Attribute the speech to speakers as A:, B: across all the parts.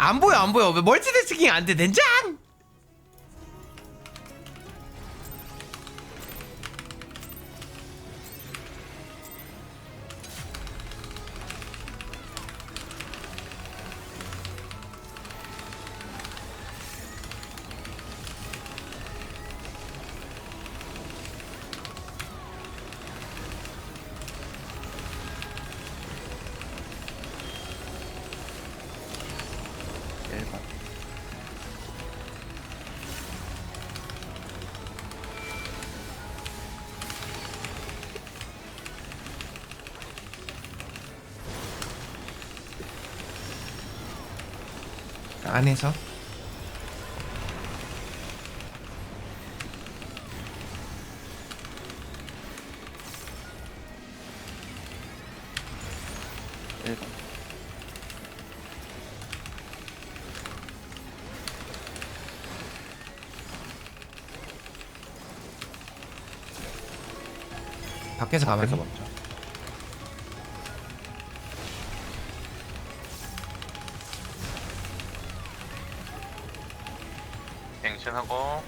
A: 안 보여 안 보여. 왜 멀티태스킹 안돼. 된장 안에서? 밖에서 가만히?
B: 밖에서 먼저
C: 갱신하고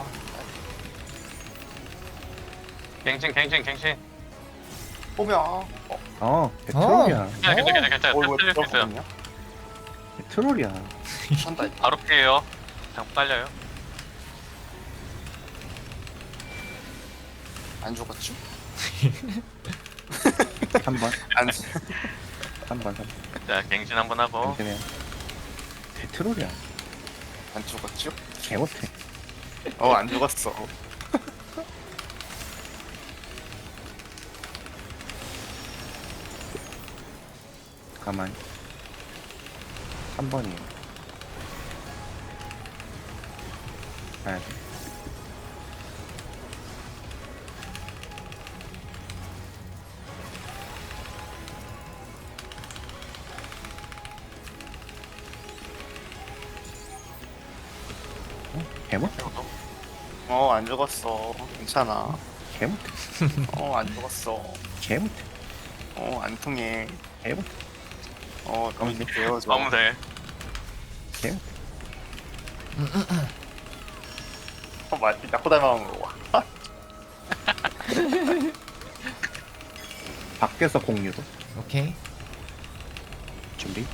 D: 아,
C: 갱신 갱신 갱신.
D: 보면 어,
B: 어 배트롤이야.
C: 괜찮아 괜찮아 괜찮아.
D: 어, 이거
C: 틀릴 수 있어요.
D: 들어갔냐?
B: 배트롤이야.
D: 한다 이거.
C: 바로 피해요. 장 빨려요.
D: 안 죽었죠?
B: 한번.
D: 안,
B: 한번 한번.
C: 자 갱신 한번 하고.
B: 그냥 배트롤이야.
D: 안 죽었죠?
B: 개 못해
D: 어, 안 죽었어.
B: 가만히 3번이에요 가야 돼 어? 개 못해
D: 어, 안 죽었어. 괜찮아.
B: 개 못해
D: 어, 안 죽었어.
B: 개 못해
D: 어, 안 통해.
B: 개 못해
D: 어, 너무 이제 배워줘.
C: 너무 돼
B: 개 못해
D: 어, 맞, 나코 닮아온 거 봐.
B: 밖에서 공유도
A: 오케이
B: 준비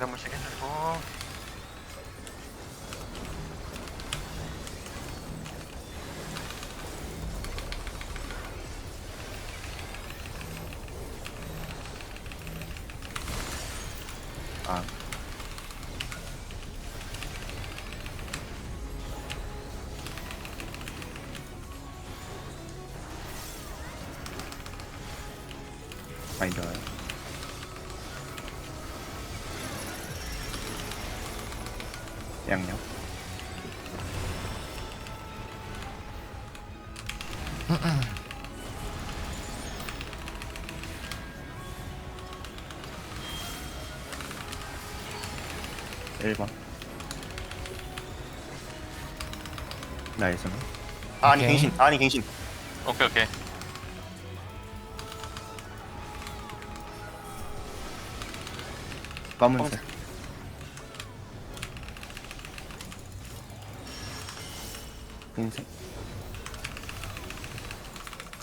C: 한 번씩 해주고.
B: 아. 많이 좋아요 양념. 일번 나이스.
D: 아니, 갱신. 아니 갱신.
C: 오케이 오케이
B: 검은색. 흰색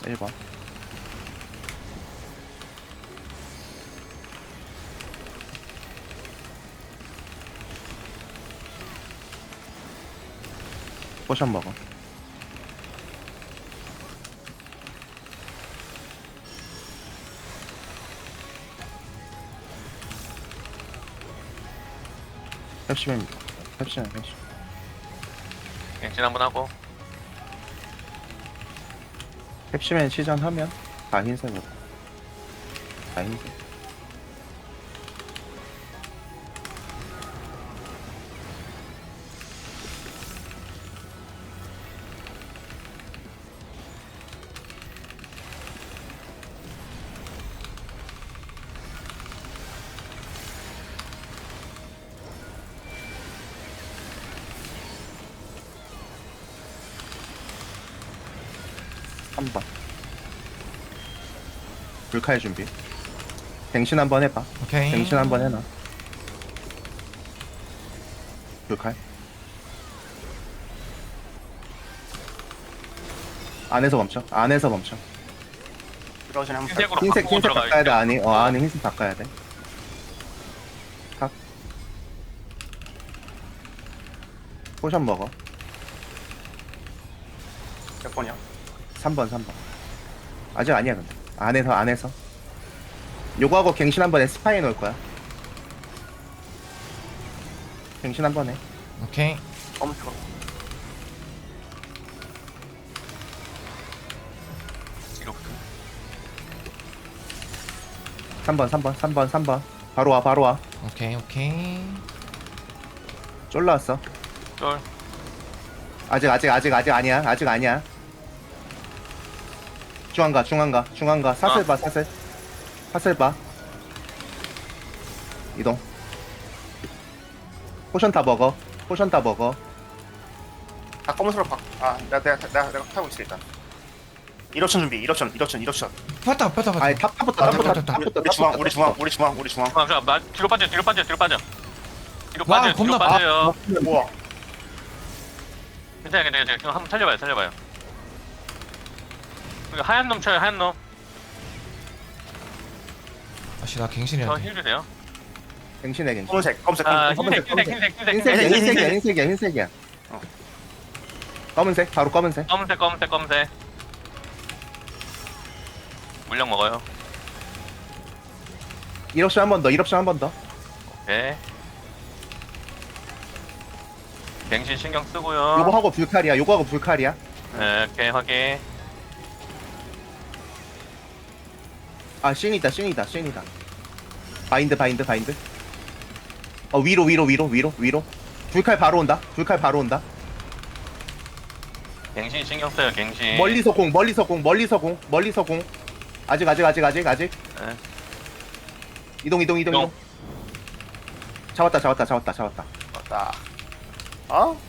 B: 1번 포션 먹어. 펩시맨 펩시맨 펩시.
C: 갱신 한번 하고
B: 펩시맨 시전하면 다 흰색으로. 다 흰색 한번. 불칼 준비. 갱신 한번 해봐.
A: 오케이.
B: 갱신 한번 해놔. 불칼. 안에서 멈춰. 안에서 멈춰.
D: 들어오신 한 번.
C: 흰색으로
B: 흰색
C: 바꾸고
B: 흰색
C: 들어가야
B: 바꿔야
C: 돼돼
B: 안에 어 안에 흰색 바꿔야 돼. 각. 포션 먹어.
D: 몇 번이야
B: 3번 3번. 아직 아니야 근데. 안에서 안에서. 요거하고 갱신 한 번 에 스파이 넣을 거야. 갱신 한번 해
A: 오케이.
D: 검은색으로
B: 3번 3번 3번 3번. 바로 와 바로 와.
A: 오케이 오케이.
B: 쫄라왔어.
C: 쫄.
B: 아직 아직 아직 아직 아니야. 아직 아니야 중앙가 중앙가 중앙가. 사슬
C: 어.
B: 봐 사슬. 사슬 봐. 이동. 포션 다 먹어. 포션 다 먹어.
D: 다 검은색으로 바아 내가 내가 내가 내가 타고 있어 일단 1호천 준비 1호천 1호천 1호천.
A: 봤다 봤다 봤다.
B: 아니 탑 탑부터
A: 아,
B: 탑부터.
A: 탑부터,
B: 탑부터
D: 우리 중앙
B: 탑부터,
D: 우리 중앙
B: 탑부터.
D: 우리 중앙 우리 중앙.
C: 나 뒤로 빠져 뒤로 빠져 뒤로 빠져. 뒤로
A: 와,
C: 빠져 뒤로
A: 겁나 빠-
C: 빠져요.
D: 우와.
C: 괜찮아 괜찮아 괜찮아 한번 살려봐요 살려봐요 여기 하얀 놈 쳐요 하얀 놈저
A: 아씨 나 갱신해야 돼.
C: 힐 주세요.
B: 갱신해 갱신.
D: 검은색 검은색
C: 아
D: 검은색
C: 흰색 흰색. 흰색 흰색
B: 흰색이야
C: 흰색.
B: 흰색이야
D: 흰색.
B: 흰색이야. 흰색이야.
D: 어.
B: 검은색 바로 검은색.
C: 검은색 검은색 검은색. 물량 먹어요.
B: 1옵션 한 번 더 1옵션 한 번 더.
C: 오케이. 갱신 신경
B: 요거
C: 쓰고요.
B: 하고 불칼이야 요거 하고 불칼이야.
C: 네, 오케이 확인
B: 아 씬이다 씬이다 씬이다. 바인드 바인드 바인드. 어 위로 위로 위로 위로 위로. 불칼 바로 온다. 불칼 바로 온다.
C: 갱신 신경 써요 갱신.
B: 멀리서 공 멀리서 공 멀리서 공 멀리서 공 아직 아직 아직 아직 아직.
C: 네.
B: 이동 이동 이동
C: 이동.
B: 이동. 잡았다 잡았다 잡았다 잡았다.
D: 맞다. 어?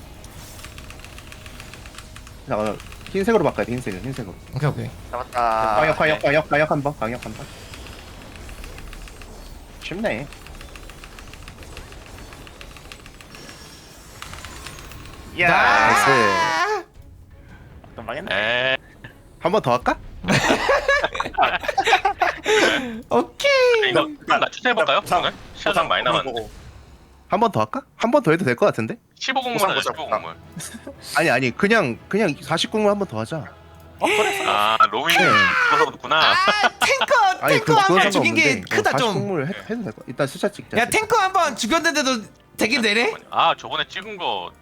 B: 잠깐 흰색으로 바꿔야 돼 흰색으로 흰색으로
A: 오케이 오케이.
D: 잡았다
B: 광역 광역
C: 네.
B: 광역 광역 한번 광역 한번 쉽네
D: 이야
B: 나이스
D: 좀 망했네
C: 에
B: 한 번 더 할까?
A: 오케이.
C: 이거 나 추천해볼까요?
D: 보상?
C: 시간 많이 남았는데
D: 보고.
B: 한 번 더 할까? 한 번 더 해도 될 것 같은데?
C: 15공물
D: 보상,
C: 하자
D: 보상,
C: 15공물
B: 아니 아니 그냥 그냥 49을 한 번 더 하자
C: 아 로빈이
B: 네.
C: 죽어서 그렇구나
A: 아 탱커
B: 아니
A: 탱커
B: 그,
A: 한번 죽인 게
B: 상관없는데
A: 크다
B: 어,
A: 좀.
B: 49을 해, 해도 될 것 같아 일단 숫자 찍자
A: 야 탱커 한 번 죽였는데도 되긴 되네.
C: 아 저번에 찍은 거